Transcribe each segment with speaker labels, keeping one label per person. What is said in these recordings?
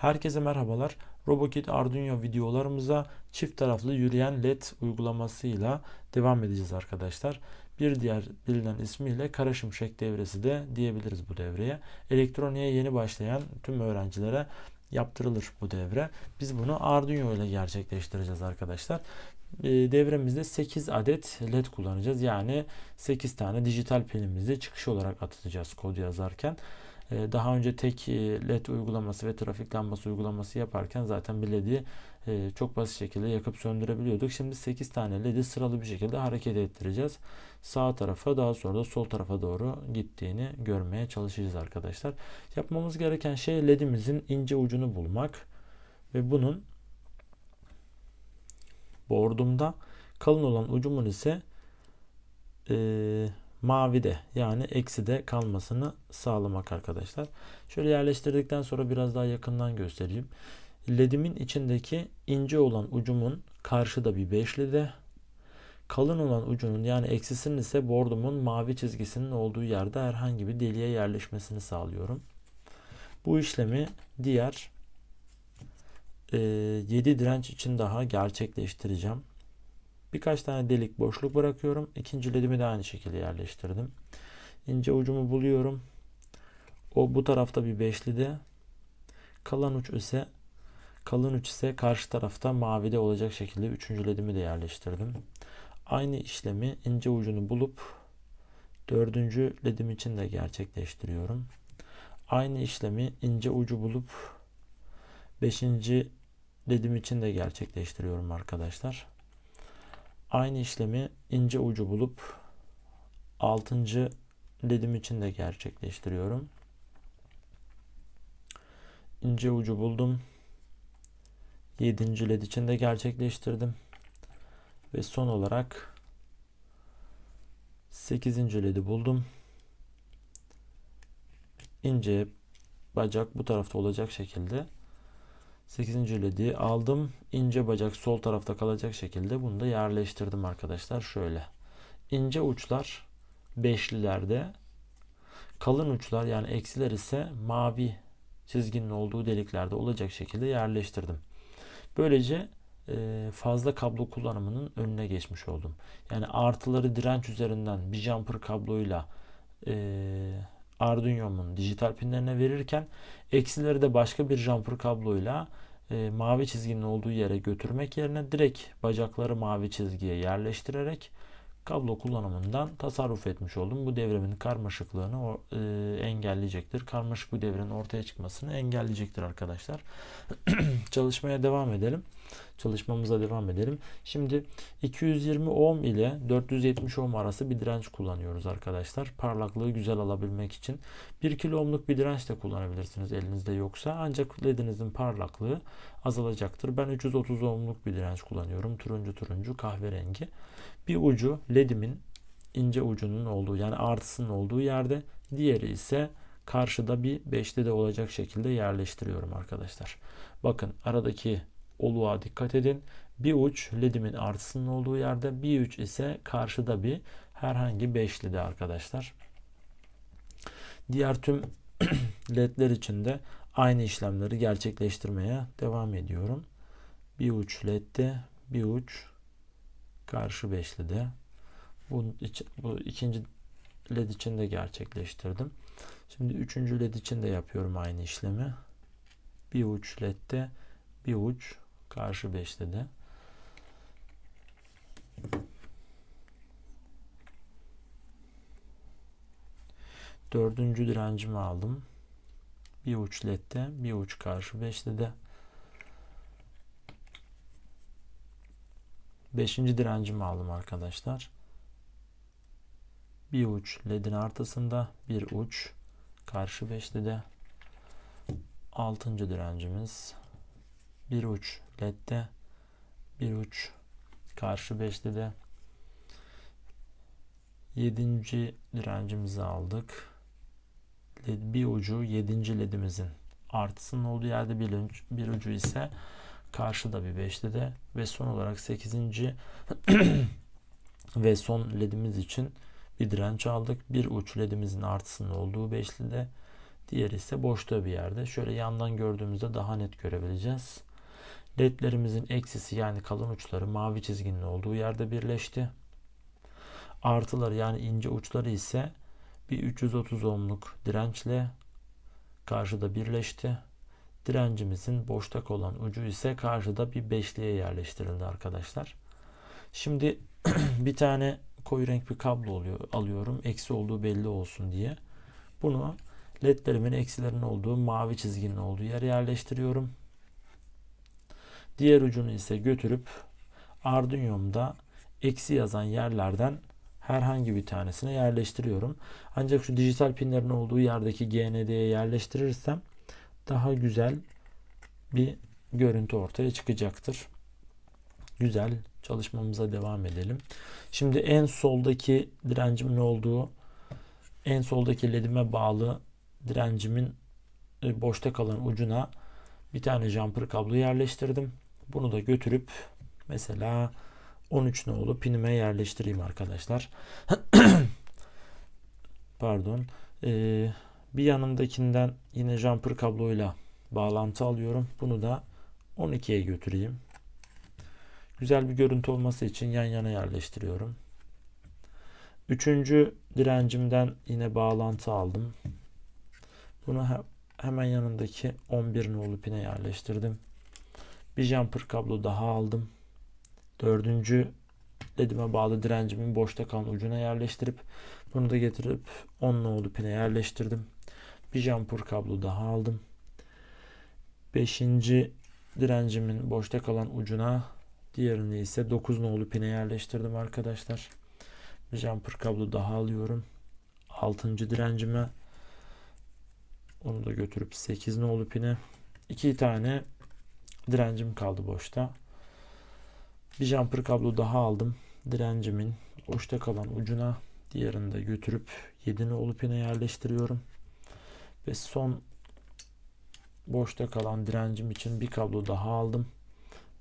Speaker 1: Herkese merhabalar. RoboKit Arduino videolarımıza çift taraflı yürüyen LED uygulamasıyla devam edeceğiz arkadaşlar. Bir diğer bilinen ismiyle kara şimşek devresi de diyebiliriz bu devreye. Elektroniğe yeni başlayan tüm öğrencilere yaptırılır bu devre. Biz bunu Arduino ile gerçekleştireceğiz arkadaşlar. Ee, Devremizde 8 adet LED kullanacağız. Yani 8 tane dijital pilimizi çıkış olarak atacağız kod yazarken. Ee, Daha önce tek e, LED uygulaması ve trafik lambası uygulaması yaparken zaten bir LED'i e, çok basit şekilde yakıp söndürebiliyorduk. Şimdi 8 tane LED'i sıralı bir şekilde hareket ettireceğiz. Sağ tarafa daha sonra da sol tarafa doğru gittiğini görmeye çalışacağız arkadaşlar. Yapmamız gereken şey LED'imizin ince ucunu bulmak ve bunun board'umda kalın olan ucumun ise e, mavide yani ekside kalmasını sağlamak arkadaşlar. Şöyle yerleştirdikten sonra biraz daha yakından göstereyim. LED'imin içindeki ince olan ucumun karşıda bir beşlide kalın olan ucunun yani eksisinin ise bordumun mavi çizgisinin olduğu yerde herhangi bir deliğe yerleşmesini sağlıyorum. Bu işlemi diğer e, 7 direnç için daha gerçekleştireceğim. Birkaç tane delik boşluk bırakıyorum. İkinci ledimi de aynı şekilde yerleştirdim. İnce ucumu buluyorum. O bu tarafta bir beşlide. Kalan uç ise kalın uç ise karşı tarafta mavide olacak şekilde üçüncü ledimi de yerleştirdim. Aynı işlemi ince ucunu bulup dördüncü ledim için de gerçekleştiriyorum. Aynı işlemi ince ucu bulup beşinci ledim için de gerçekleştiriyorum arkadaşlar. Aynı işlemi ince ucu bulup 6. ledim için de gerçekleştiriyorum. İnce ucu buldum. 7. led için de gerçekleştirdim. Ve son olarak 8. ledi buldum. İnce bacak bu tarafta olacak şekilde 8. ledi aldım. İnce bacak sol tarafta kalacak şekilde bunu da yerleştirdim arkadaşlar. Şöyle. İnce uçlar beşlilerde kalın uçlar yani eksiler ise mavi çizginin olduğu deliklerde olacak şekilde yerleştirdim. Böylece e, fazla kablo kullanımının önüne geçmiş oldum. Yani artıları direnç üzerinden bir jumper kabloyla e, Arduino'mun dijital pinlerine verirken eksileri de başka bir jumper kabloyla e, mavi çizginin olduğu yere götürmek yerine direkt bacakları mavi çizgiye yerleştirerek kablo kullanımından tasarruf etmiş oldum. Bu devremin karmaşıklığını e, engelleyecektir. Karmaşık bir devrenin ortaya çıkmasını engelleyecektir arkadaşlar. Çalışmaya devam edelim. Çalışmamıza devam edelim. Şimdi 220 ohm ile 470 ohm arası bir direnç kullanıyoruz arkadaşlar. Parlaklığı güzel alabilmek için. 1 kilo ohmluk bir direnç de kullanabilirsiniz elinizde yoksa. Ancak ledinizin parlaklığı azalacaktır. Ben 330 ohmluk bir direnç kullanıyorum. Turuncu turuncu kahverengi. Bir ucu ledimin ince ucunun olduğu yani artısının olduğu yerde. Diğeri ise karşıda bir beşli de olacak şekilde yerleştiriyorum arkadaşlar. Bakın aradaki oluğa dikkat edin. Bir uç ledimin artısının olduğu yerde bir uç ise karşıda bir herhangi beşli de arkadaşlar. Diğer tüm ledler için de aynı işlemleri gerçekleştirmeye devam ediyorum. Bir uç ledde bir uç karşı beşli de bu, bu ikinci led için de gerçekleştirdim. Şimdi üçüncü led için de yapıyorum aynı işlemi. Bir uç ledde bir uç karşı beşli de. Dördüncü direncimi aldım. Bir uç ledde bir uç karşı beşli de. Beşinci direncimi aldım arkadaşlar. Bir uç ledin artısında bir uç karşı beşli de. Altıncı direncimiz bir uç ledde bir uç karşı beşli de. Yedinci direncimizi aldık. Led, bir ucu yedinci ledimizin artısının olduğu yerde bir, ucu, bir ucu ise karşıda bir beşli de ve son olarak 8. ve son ledimiz için bir direnç aldık. Bir uç ledimizin artısının olduğu beşli de Diğeri ise boşta bir yerde. Şöyle yandan gördüğümüzde daha net görebileceğiz. LED'lerimizin eksisi yani kalın uçları mavi çizginin olduğu yerde birleşti. Artıları yani ince uçları ise bir 330 ohmluk dirençle karşıda birleşti. Direncimizin boşta olan ucu ise karşıda bir beşliğe yerleştirildi arkadaşlar. Şimdi bir tane koyu renk bir kablo oluyor, alıyorum. Eksi olduğu belli olsun diye. Bunu ledlerimin eksilerin olduğu mavi çizginin olduğu yere yerleştiriyorum. Diğer ucunu ise götürüp Arduino'mda eksi yazan yerlerden herhangi bir tanesine yerleştiriyorum. Ancak şu dijital pinlerin olduğu yerdeki GND'ye yerleştirirsem daha güzel bir görüntü ortaya çıkacaktır. Güzel çalışmamıza devam edelim. Şimdi en soldaki direncimin olduğu en soldaki ledime bağlı direncimin e, boşta kalan ucuna bir tane jumper kablo yerleştirdim. Bunu da götürüp mesela 13 nolu pinime yerleştireyim arkadaşlar. Pardon. Ee, bir yanındakinden yine jumper kabloyla bağlantı alıyorum. Bunu da 12'ye götüreyim. Güzel bir görüntü olması için yan yana yerleştiriyorum. Üçüncü direncimden yine bağlantı aldım. Bunu hemen yanındaki 11 nolu pine yerleştirdim. Bir jumper kablo daha aldım. Dördüncü ledime bağlı direncimin boşta kalan ucuna yerleştirip bunu da getirip 10 nolu pine yerleştirdim. Bir jumper kablo daha aldım. Beşinci direncimin boşta kalan ucuna diğerini ise 9 nolu pine yerleştirdim arkadaşlar. Bir jumper kablo daha alıyorum. Altıncı direncime onu da götürüp 8 nolu pine. iki tane direncim kaldı boşta. Bir jumper kablo daha aldım. Direncimin boşta kalan ucuna diğerini de götürüp 7 nolu pine yerleştiriyorum. Ve son boşta kalan direncim için bir kablo daha aldım.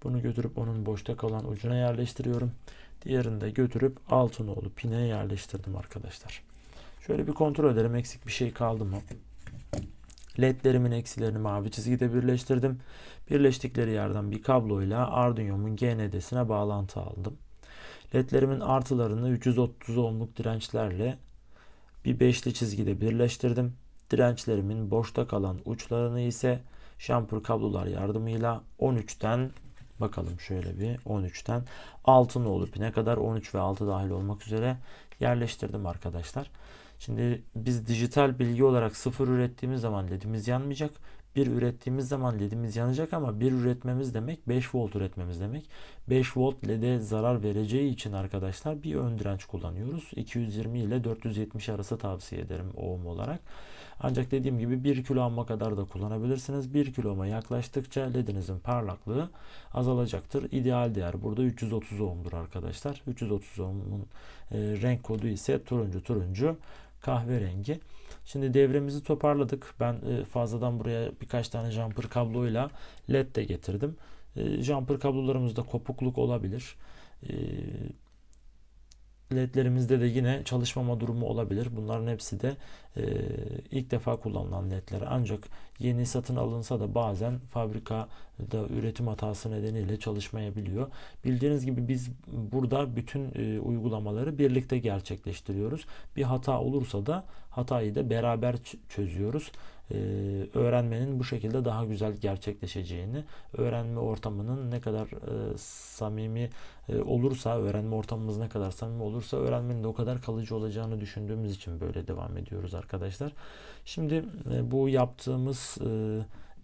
Speaker 1: Bunu götürüp onun boşta kalan ucuna yerleştiriyorum. Diğerini de götürüp 6 nolu pine yerleştirdim arkadaşlar. Şöyle bir kontrol edelim eksik bir şey kaldı mı? LED'lerimin eksilerini mavi çizgide birleştirdim. Birleştikleri yerden bir kabloyla Arduino'mun GND'sine bağlantı aldım. LED'lerimin artılarını 330 ohmluk dirençlerle bir beşli çizgide birleştirdim. Dirençlerimin boşta kalan uçlarını ise şampur kablolar yardımıyla 13'ten bakalım şöyle bir 13'ten 6 nolu pine kadar 13 ve 6 dahil olmak üzere yerleştirdim arkadaşlar. Şimdi biz dijital bilgi olarak sıfır ürettiğimiz zaman ledimiz yanmayacak. Bir ürettiğimiz zaman ledimiz yanacak ama bir üretmemiz demek 5 volt üretmemiz demek. 5 volt lede zarar vereceği için arkadaşlar bir ön direnç kullanıyoruz. 220 ile 470 arası tavsiye ederim ohm olarak. Ancak dediğim gibi 1 kilo amma kadar da kullanabilirsiniz. 1 kiloma yaklaştıkça ledinizin parlaklığı azalacaktır. İdeal değer burada 330 ohmdur arkadaşlar. 330 ohmun e, renk kodu ise turuncu turuncu kahverengi. Şimdi devremizi toparladık. Ben e, fazladan buraya birkaç tane jumper kabloyla led de getirdim. E, jumper kablolarımızda kopukluk olabilir. E, ledlerimizde de yine çalışmama durumu olabilir. Bunların hepsi de e, ilk defa kullanılan ledler. Ancak yeni satın alınsa da bazen fabrikada üretim hatası nedeniyle çalışmayabiliyor. Bildiğiniz gibi biz burada bütün e, uygulamaları birlikte gerçekleştiriyoruz. Bir hata olursa da hatayı da beraber çözüyoruz. Ee, öğrenmenin bu şekilde daha güzel gerçekleşeceğini, öğrenme ortamının ne kadar e, samimi e, olursa, öğrenme ortamımız ne kadar samimi olursa öğrenmenin de o kadar kalıcı olacağını düşündüğümüz için böyle devam ediyoruz arkadaşlar. Şimdi e, bu yaptığımız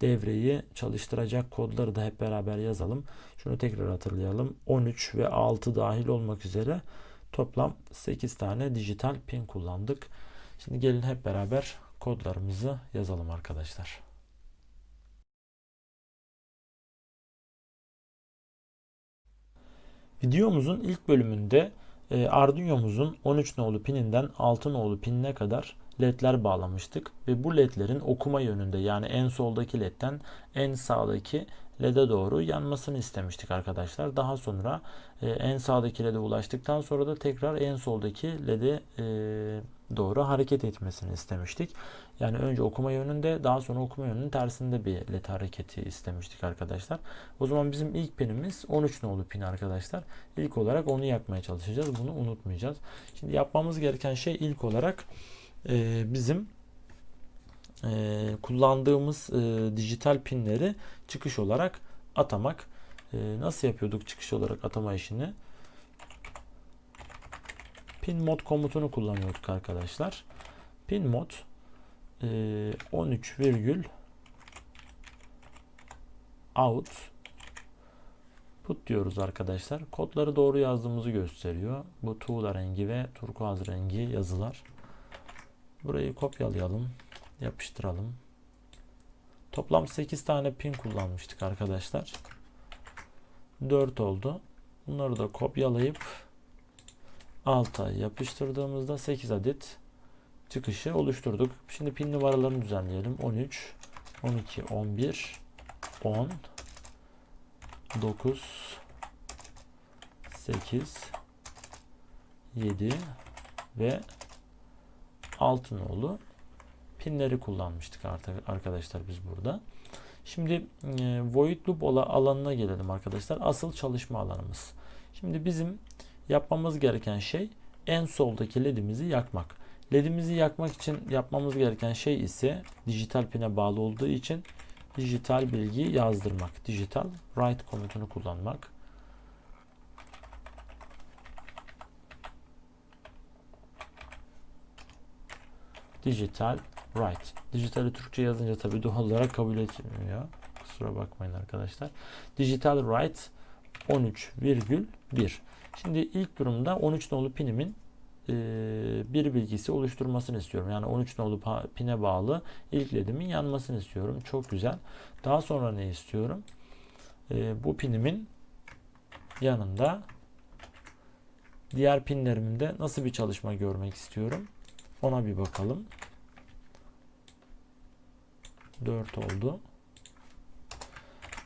Speaker 1: devreyi çalıştıracak kodları da hep beraber yazalım. Şunu tekrar hatırlayalım. 13 ve 6 dahil olmak üzere toplam 8 tane dijital pin kullandık. Şimdi gelin hep beraber kodlarımızı yazalım arkadaşlar. Videomuzun ilk bölümünde e, Arduino'muzun 13 nolu pininden 6 nolu pinine kadar ledler bağlamıştık ve bu ledlerin okuma yönünde yani en soldaki ledden en sağdaki LED'e doğru yanmasını istemiştik arkadaşlar. Daha sonra e, en sağdaki LED'e ulaştıktan sonra da tekrar en soldaki LED'e e, doğru hareket etmesini istemiştik. Yani önce okuma yönünde daha sonra okuma yönünün tersinde bir led hareketi istemiştik arkadaşlar. O zaman bizim ilk pinimiz 13 nolu pin arkadaşlar. İlk olarak onu yakmaya çalışacağız. Bunu unutmayacağız. Şimdi yapmamız gereken şey ilk olarak e, bizim e, kullandığımız e, dijital pinleri çıkış olarak atamak. E, nasıl yapıyorduk çıkış olarak atama işini? Pin mod komutunu kullanıyorduk arkadaşlar. Pin mod e, 13 virgül out put diyoruz arkadaşlar. Kodları doğru yazdığımızı gösteriyor. Bu tuğla rengi ve turkuaz rengi yazılar. Burayı kopyalayalım. Yapıştıralım. Toplam 8 tane pin kullanmıştık arkadaşlar. 4 oldu. Bunları da kopyalayıp alta yapıştırdığımızda 8 adet çıkışı oluşturduk. Şimdi pin numaralarını düzenleyelim. 13, 12, 11, 10, 9, 8, 7 ve 6 nolu pinleri kullanmıştık artık arkadaşlar biz burada. Şimdi e, void loop alanına gelelim arkadaşlar. Asıl çalışma alanımız. Şimdi bizim yapmamız gereken şey en soldaki ledimizi yakmak. Ledimizi yakmak için yapmamız gereken şey ise dijital pine bağlı olduğu için dijital bilgi yazdırmak. Dijital write komutunu kullanmak. Dijital write. Dijitali Türkçe yazınca tabii doğal olarak kabul etmiyor. Kusura bakmayın arkadaşlar. Dijital write 13,1. Şimdi ilk durumda 13 nolu pinimin e, bir bilgisi oluşturmasını istiyorum. Yani 13 nolu pine bağlı ilk ledimin yanmasını istiyorum. Çok güzel. Daha sonra ne istiyorum? E, bu pinimin yanında diğer pinlerimde nasıl bir çalışma görmek istiyorum. Ona bir bakalım. 4 oldu.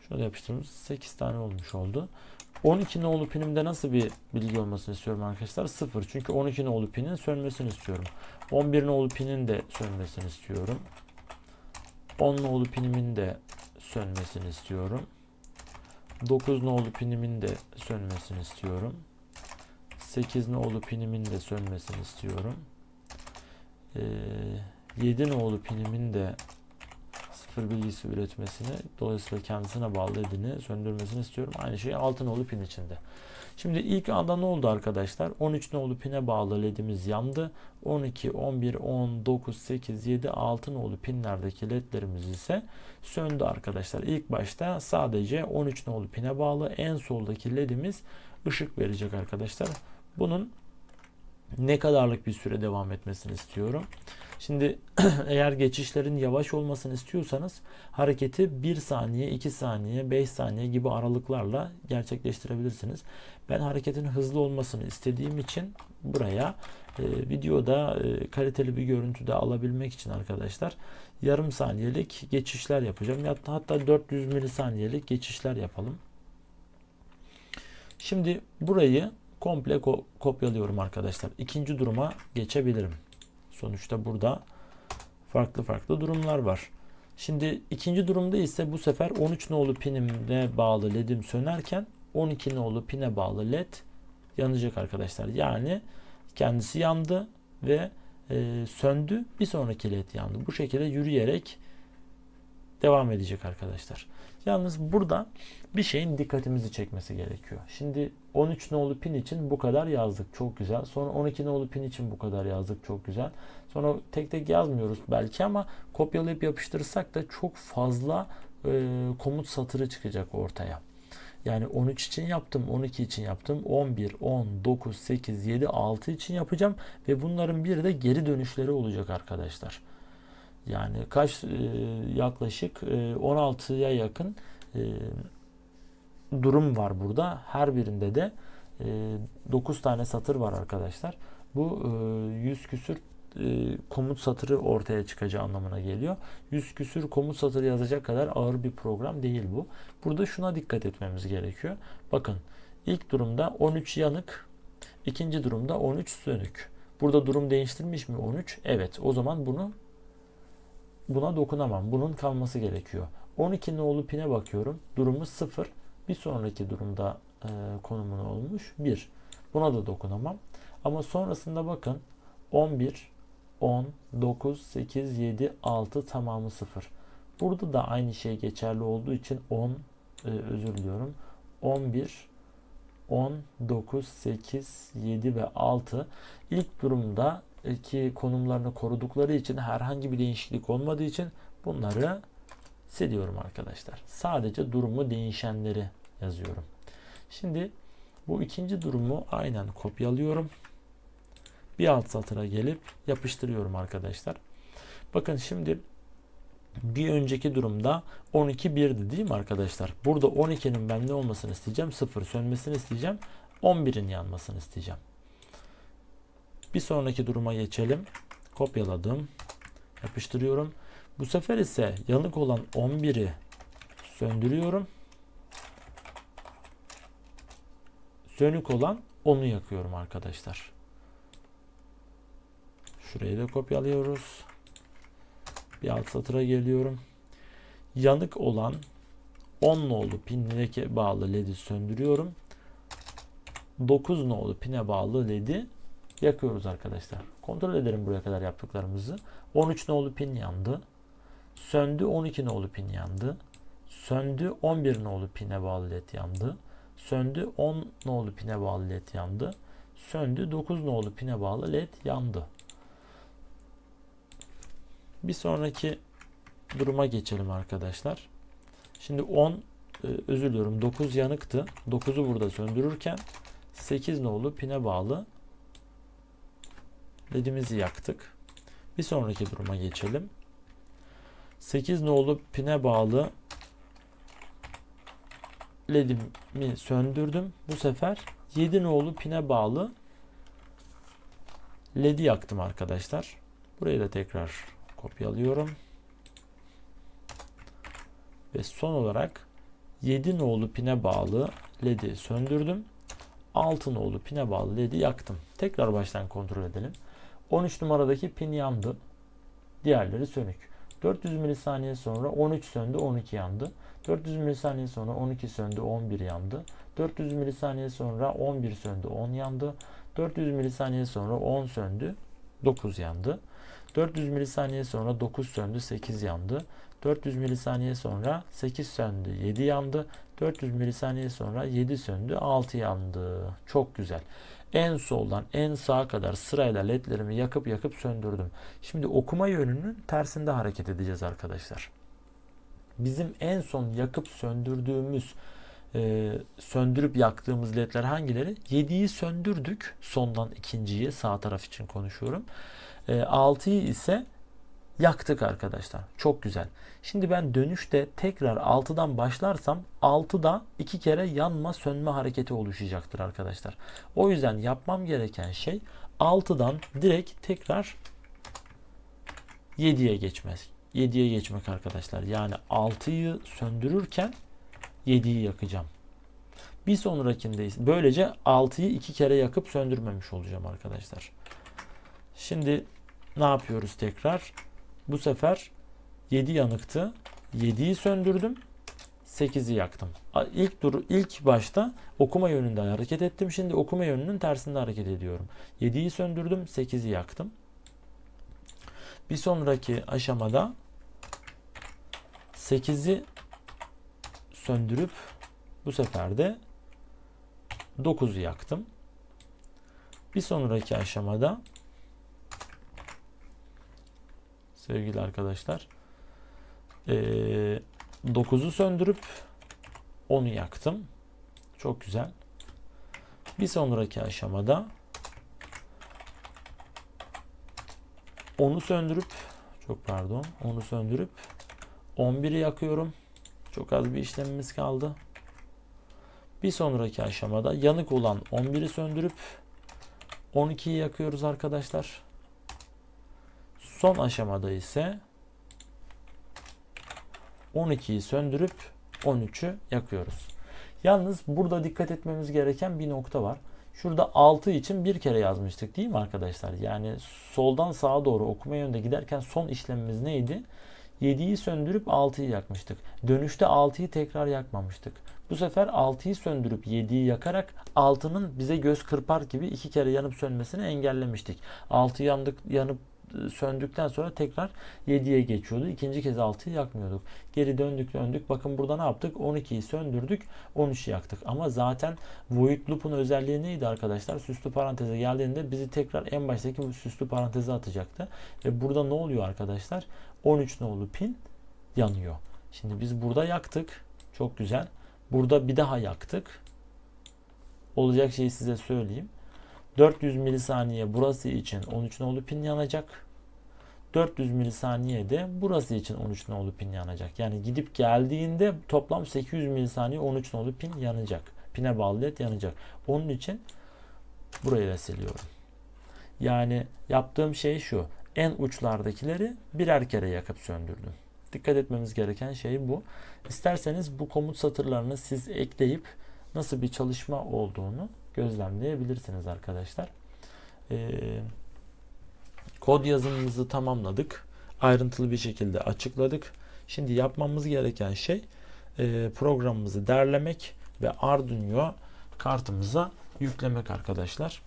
Speaker 1: Şöyle yapıştırdım. 8 tane olmuş oldu. 12 nolu pinimde nasıl bir bilgi olmasını istiyorum arkadaşlar? 0. Çünkü 12 nolu pinin sönmesini istiyorum. 11 nolu pinin de sönmesini istiyorum. 10 nolu pinimin de sönmesini istiyorum. 9 nolu pinimin de sönmesini istiyorum. 8 nolu pinimin de sönmesini istiyorum. Ee, 7 nolu pinimin de sıfır bilgisi üretmesini dolayısıyla kendisine bağlı ledini söndürmesini istiyorum. Aynı şey altın nolu pin içinde. Şimdi ilk anda ne oldu arkadaşlar? 13 nolu pine bağlı ledimiz yandı. 12, 11, 10, 9, 8, 7, 6 nolu pinlerdeki ledlerimiz ise söndü arkadaşlar. İlk başta sadece 13 nolu pine bağlı en soldaki ledimiz ışık verecek arkadaşlar. Bunun ne kadarlık bir süre devam etmesini istiyorum. Şimdi eğer geçişlerin yavaş olmasını istiyorsanız hareketi 1 saniye, 2 saniye, 5 saniye gibi aralıklarla gerçekleştirebilirsiniz. Ben hareketin hızlı olmasını istediğim için buraya e, videoda e, kaliteli bir görüntü de alabilmek için arkadaşlar yarım saniyelik geçişler yapacağım. Hatta, hatta 400 milisaniyelik geçişler yapalım. Şimdi burayı komple ko- kopyalıyorum arkadaşlar. İkinci duruma geçebilirim. Sonuçta burada farklı farklı durumlar var. Şimdi ikinci durumda ise bu sefer 13 nolu pinimle bağlı ledim sönerken 12 nolu pine bağlı led yanacak arkadaşlar. Yani kendisi yandı ve e, söndü. Bir sonraki led yandı. Bu şekilde yürüyerek devam edecek arkadaşlar. Yalnız burada bir şeyin dikkatimizi çekmesi gerekiyor. Şimdi 13 nolu pin için bu kadar yazdık. Çok güzel. Sonra 12 nolu pin için bu kadar yazdık. Çok güzel. Sonra tek tek yazmıyoruz belki ama kopyalayıp yapıştırırsak da çok fazla e, komut satırı çıkacak ortaya. Yani 13 için yaptım, 12 için yaptım, 11, 10, 9, 8, 7, 6 için yapacağım ve bunların bir de geri dönüşleri olacak arkadaşlar. Yani kaç e, yaklaşık e, 16'ya yakın e, durum var burada. Her birinde de e, 9 tane satır var arkadaşlar. Bu e, 100 küsür e, komut satırı ortaya çıkacağı anlamına geliyor. 100 küsür komut satırı yazacak kadar ağır bir program değil bu. Burada şuna dikkat etmemiz gerekiyor. Bakın ilk durumda 13 yanık, ikinci durumda 13 sönük. Burada durum değiştirmiş mi 13? Evet. O zaman bunu buna dokunamam. Bunun kalması gerekiyor. 12 nolu pine bakıyorum. Durumu 0. Bir sonraki durumda e, konumun olmuş 1. Buna da dokunamam. Ama sonrasında bakın 11, 10, 9, 8, 7, 6 tamamı 0. Burada da aynı şey geçerli olduğu için 10 e, özür diliyorum. 11, 10, 9, 8, 7 ve 6 ilk durumda ki konumlarını korudukları için herhangi bir değişiklik olmadığı için bunları siliyorum arkadaşlar. Sadece durumu değişenleri yazıyorum. Şimdi bu ikinci durumu aynen kopyalıyorum. Bir alt satıra gelip yapıştırıyorum arkadaşlar. Bakın şimdi bir önceki durumda 12 1'di değil mi arkadaşlar? Burada 12'nin ben ne olmasını isteyeceğim? 0 sönmesini isteyeceğim. 11'in yanmasını isteyeceğim. Bir sonraki duruma geçelim. Kopyaladım. Yapıştırıyorum. Bu sefer ise yanık olan 11'i söndürüyorum. Sönük olan 10'u yakıyorum arkadaşlar. Şurayı da kopyalıyoruz. Bir alt satıra geliyorum. Yanık olan 10 nolu pinlere bağlı ledi söndürüyorum. 9 nolu pine bağlı ledi yakıyoruz arkadaşlar. Kontrol edelim buraya kadar yaptıklarımızı. 13 nolu pin yandı. Söndü 12 nolu pin yandı. Söndü 11 nolu pine bağlı led yandı. Söndü 10 nolu pine bağlı led yandı. Söndü 9 nolu pine bağlı led yandı. Bir sonraki duruma geçelim arkadaşlar. Şimdi 10 e, özür diliyorum 9 yanıktı. 9'u burada söndürürken 8 nolu pine bağlı ledimizi yaktık. Bir sonraki duruma geçelim. 8 nolu pine bağlı ledimi söndürdüm. Bu sefer 7 nolu pine bağlı ledi yaktım arkadaşlar. Burayı da tekrar kopyalıyorum. Ve son olarak 7 nolu pine bağlı ledi söndürdüm. 6 nolu pine bağlı ledi yaktım. Tekrar baştan kontrol edelim. 13 numaradaki pin yandı. Diğerleri sönük. 400 milisaniye sonra 13 söndü, 12 yandı. 400 milisaniye sonra 12 söndü, 11 yandı. 400 milisaniye sonra 11 söndü, 10 yandı. 400 milisaniye sonra 10 söndü, 9 yandı. 400 milisaniye sonra 9 söndü, 8 yandı. 400 milisaniye sonra 8 söndü, 7 yandı. 400 milisaniye sonra 7 söndü, 6 yandı. Çok güzel. En soldan en sağa kadar sırayla ledlerimi yakıp yakıp söndürdüm. Şimdi okuma yönünün tersinde hareket edeceğiz arkadaşlar. Bizim en son yakıp söndürdüğümüz e, söndürüp yaktığımız ledler hangileri? 7'yi söndürdük. Sondan ikinciyi sağ taraf için konuşuyorum. E, 6'yı ise yaktık arkadaşlar. Çok güzel. Şimdi ben dönüşte tekrar 6'dan başlarsam 6'da iki kere yanma sönme hareketi oluşacaktır arkadaşlar. O yüzden yapmam gereken şey 6'dan direkt tekrar 7'ye geçmek. 7'ye geçmek arkadaşlar. Yani 6'yı söndürürken 7'yi yakacağım. Bir sonrakinde böylece 6'yı iki kere yakıp söndürmemiş olacağım arkadaşlar. Şimdi ne yapıyoruz tekrar? Bu sefer 7 yanıktı. 7'yi söndürdüm. 8'i yaktım. İlk dur ilk başta okuma yönünde hareket ettim. Şimdi okuma yönünün tersinde hareket ediyorum. 7'yi söndürdüm, 8'i yaktım. Bir sonraki aşamada 8'i söndürüp bu sefer de 9'u yaktım. Bir sonraki aşamada sevgili arkadaşlar. Ee, 9'u söndürüp 10'u yaktım. Çok güzel. Bir sonraki aşamada 10'u söndürüp çok pardon 10'u söndürüp 11'i yakıyorum. Çok az bir işlemimiz kaldı. Bir sonraki aşamada yanık olan 11'i söndürüp 12'yi yakıyoruz arkadaşlar. Son aşamada ise 12'yi söndürüp 13'ü yakıyoruz. Yalnız burada dikkat etmemiz gereken bir nokta var. Şurada 6 için bir kere yazmıştık değil mi arkadaşlar? Yani soldan sağa doğru okuma yönünde giderken son işlemimiz neydi? 7'yi söndürüp 6'yı yakmıştık. Dönüşte 6'yı tekrar yakmamıştık. Bu sefer 6'yı söndürüp 7'yi yakarak 6'nın bize göz kırpar gibi iki kere yanıp sönmesini engellemiştik. 6 yandık yanıp söndükten sonra tekrar 7'ye geçiyordu. İkinci kez 6'yı yakmıyorduk. Geri döndük döndük. Bakın burada ne yaptık? 12'yi söndürdük. 13'ü yaktık. Ama zaten void loop'un özelliği neydi arkadaşlar? Süslü paranteze geldiğinde bizi tekrar en baştaki bu süslü paranteze atacaktı. Ve burada ne oluyor arkadaşlar? 13 nolu pin yanıyor. Şimdi biz burada yaktık. Çok güzel. Burada bir daha yaktık. Olacak şeyi size söyleyeyim. 400 milisaniye burası için 13 nolu pin yanacak. 400 milisaniye de burası için 13 nolu pin yanacak. Yani gidip geldiğinde toplam 800 milisaniye 13 nolu pin yanacak. Pine bağlı led yanacak. Onun için burayı da siliyorum. Yani yaptığım şey şu. En uçlardakileri birer kere yakıp söndürdüm. Dikkat etmemiz gereken şey bu. İsterseniz bu komut satırlarını siz ekleyip nasıl bir çalışma olduğunu gözlemleyebilirsiniz arkadaşlar. Ee, kod yazımımızı tamamladık. Ayrıntılı bir şekilde açıkladık. Şimdi yapmamız gereken şey e, programımızı derlemek ve Arduino kartımıza yüklemek arkadaşlar.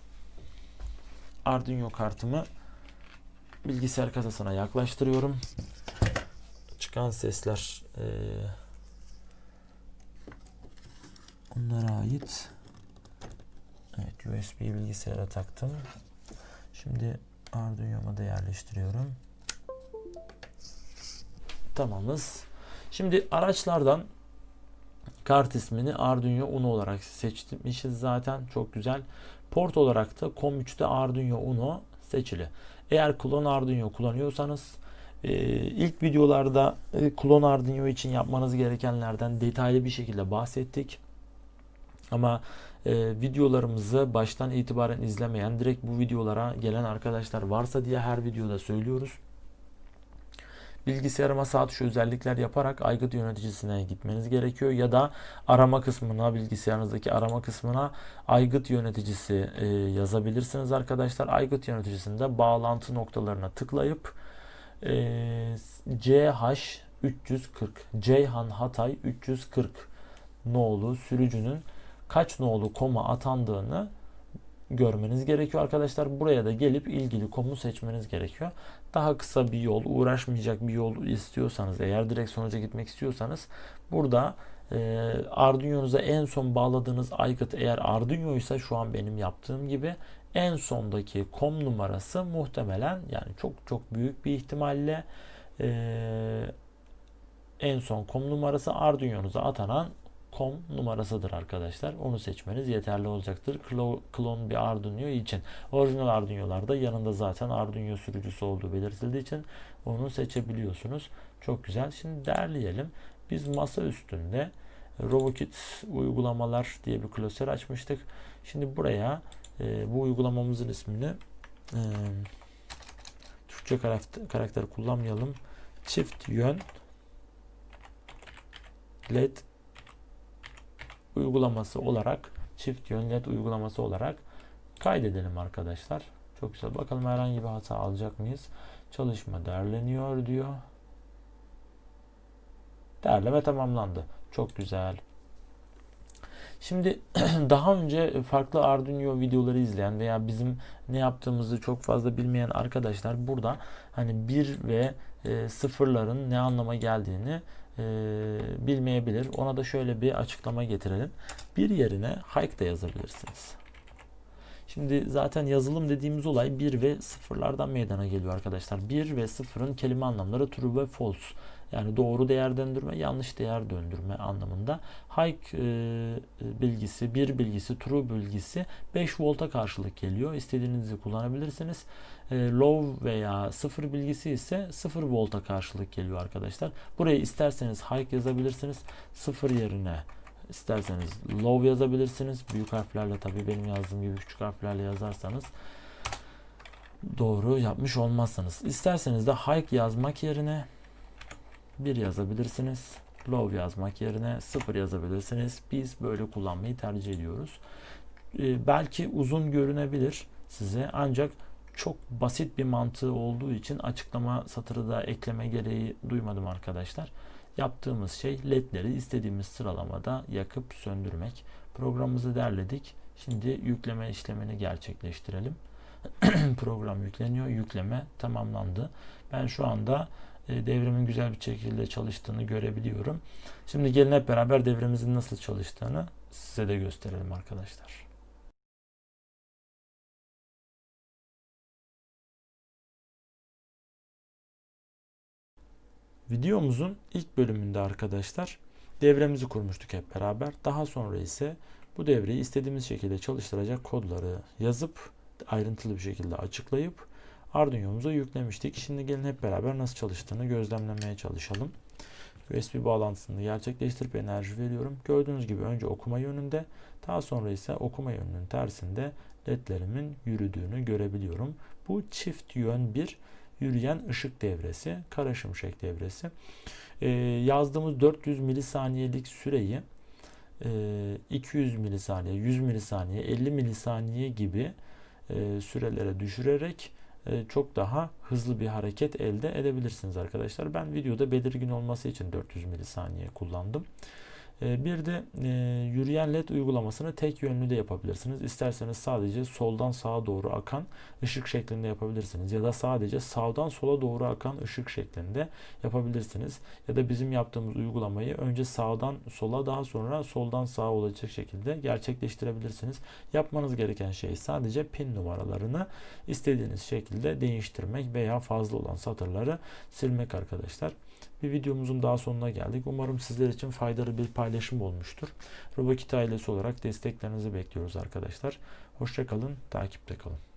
Speaker 1: Arduino kartımı bilgisayar kasasına yaklaştırıyorum. Çıkan sesler e, onlara ait. Evet USB bilgisayara taktım. Şimdi Arduino'ma da yerleştiriyorum. Tamamız. Şimdi araçlardan kart ismini Arduino Uno olarak seçmişiz zaten. Çok güzel. Port olarak da COM3'te Arduino Uno seçili. Eğer klon Arduino kullanıyorsanız e, ilk videolarda e, klon Arduino için yapmanız gerekenlerden detaylı bir şekilde bahsettik. Ama e, videolarımızı baştan itibaren izlemeyen, direkt bu videolara gelen arkadaşlar varsa diye her videoda söylüyoruz. Bilgisayarıma saat şu özellikler yaparak aygıt yöneticisine gitmeniz gerekiyor ya da arama kısmına bilgisayarınızdaki arama kısmına aygıt yöneticisi e, yazabilirsiniz arkadaşlar. Aygıt yöneticisinde bağlantı noktalarına tıklayıp e, CH 340 Ceyhan Hatay 340 nolu sürücünün kaç nolu koma atandığını görmeniz gerekiyor arkadaşlar. Buraya da gelip ilgili komu seçmeniz gerekiyor. Daha kısa bir yol, uğraşmayacak bir yol istiyorsanız, eğer direkt sonuca gitmek istiyorsanız burada e, Arduino'nuza en son bağladığınız aygıt eğer Arduino ise şu an benim yaptığım gibi en sondaki kom numarası muhtemelen yani çok çok büyük bir ihtimalle e, en son kom numarası Arduino'nuza atanan com numarasıdır arkadaşlar. Onu seçmeniz yeterli olacaktır. Klon bir Arduino için. Orijinal Arduino'larda yanında zaten Arduino sürücüsü olduğu belirtildiği için onu seçebiliyorsunuz. Çok güzel. Şimdi derleyelim. Biz masa üstünde RoboKit uygulamalar diye bir klasör açmıştık. Şimdi buraya e, bu uygulamamızın ismini e, Türkçe karakter, karakter kullanmayalım. Çift yön LED uygulaması olarak çift yön uygulaması olarak kaydedelim arkadaşlar. Çok güzel. Bakalım herhangi bir hata alacak mıyız? Çalışma derleniyor diyor. Derleme tamamlandı. Çok güzel. Şimdi daha önce farklı Arduino videoları izleyen veya bizim ne yaptığımızı çok fazla bilmeyen arkadaşlar burada hani bir ve e, sıfırların ne anlama geldiğini e, bilmeyebilir. Ona da şöyle bir açıklama getirelim. Bir yerine hike de yazabilirsiniz. Şimdi zaten yazılım dediğimiz olay 1 ve sıfırlardan meydana geliyor arkadaşlar. 1 ve sıfırın kelime anlamları true ve false. Yani doğru değer döndürme, yanlış değer döndürme anlamında. Hike e, bilgisi, 1 bilgisi, true bilgisi 5 volta karşılık geliyor. İstediğinizi kullanabilirsiniz. E, low veya 0 bilgisi ise 0 volta karşılık geliyor arkadaşlar. Buraya isterseniz hike yazabilirsiniz. 0 yerine isterseniz low yazabilirsiniz. Büyük harflerle tabii benim yazdığım gibi küçük harflerle yazarsanız doğru yapmış olmazsınız. İsterseniz de hike yazmak yerine 1 yazabilirsiniz. Low yazmak yerine 0 yazabilirsiniz. Biz böyle kullanmayı tercih ediyoruz. Ee, belki uzun görünebilir size ancak çok basit bir mantığı olduğu için açıklama satırı da ekleme gereği duymadım arkadaşlar. Yaptığımız şey ledleri istediğimiz sıralamada yakıp söndürmek. Programımızı derledik. Şimdi yükleme işlemini gerçekleştirelim. Program yükleniyor. Yükleme tamamlandı. Ben şu anda e, devrimin güzel bir şekilde çalıştığını görebiliyorum. Şimdi gelin hep beraber devremizin nasıl çalıştığını size de gösterelim arkadaşlar. Videomuzun ilk bölümünde arkadaşlar devremizi kurmuştuk hep beraber. Daha sonra ise bu devreyi istediğimiz şekilde çalıştıracak kodları yazıp ayrıntılı bir şekilde açıklayıp Arduino'muza yüklemiştik. Şimdi gelin hep beraber nasıl çalıştığını gözlemlemeye çalışalım. USB bağlantısını gerçekleştirip enerji veriyorum. Gördüğünüz gibi önce okuma yönünde daha sonra ise okuma yönünün tersinde ledlerimin yürüdüğünü görebiliyorum. Bu çift yön bir yürüyen ışık devresi, kara şimşek devresi. Ee, yazdığımız 400 milisaniyelik süreyi e, 200 milisaniye, 100 milisaniye, 50 milisaniye gibi e, sürelere düşürerek e, çok daha hızlı bir hareket elde edebilirsiniz arkadaşlar. Ben videoda belirgin olması için 400 milisaniye kullandım. E, bir de e, yürüyen led uygulamasını tek yönlü de yapabilirsiniz. İsterseniz sadece soldan sağa doğru akan ışık şeklinde yapabilirsiniz. Ya da sadece sağdan sola doğru akan ışık şeklinde yapabilirsiniz. Ya da bizim yaptığımız uygulamayı önce sağdan sola daha sonra soldan sağa olacak şekilde gerçekleştirebilirsiniz. Yapmanız gereken şey sadece pin numaralarını istediğiniz şekilde değiştirmek veya fazla olan satırları silmek arkadaşlar. Bir videomuzun daha sonuna geldik. Umarım sizler için faydalı bir paylaşım olmuştur. Robokit ailesi olarak desteklerinizi bekliyoruz arkadaşlar. Hoşçakalın, takipte kalın.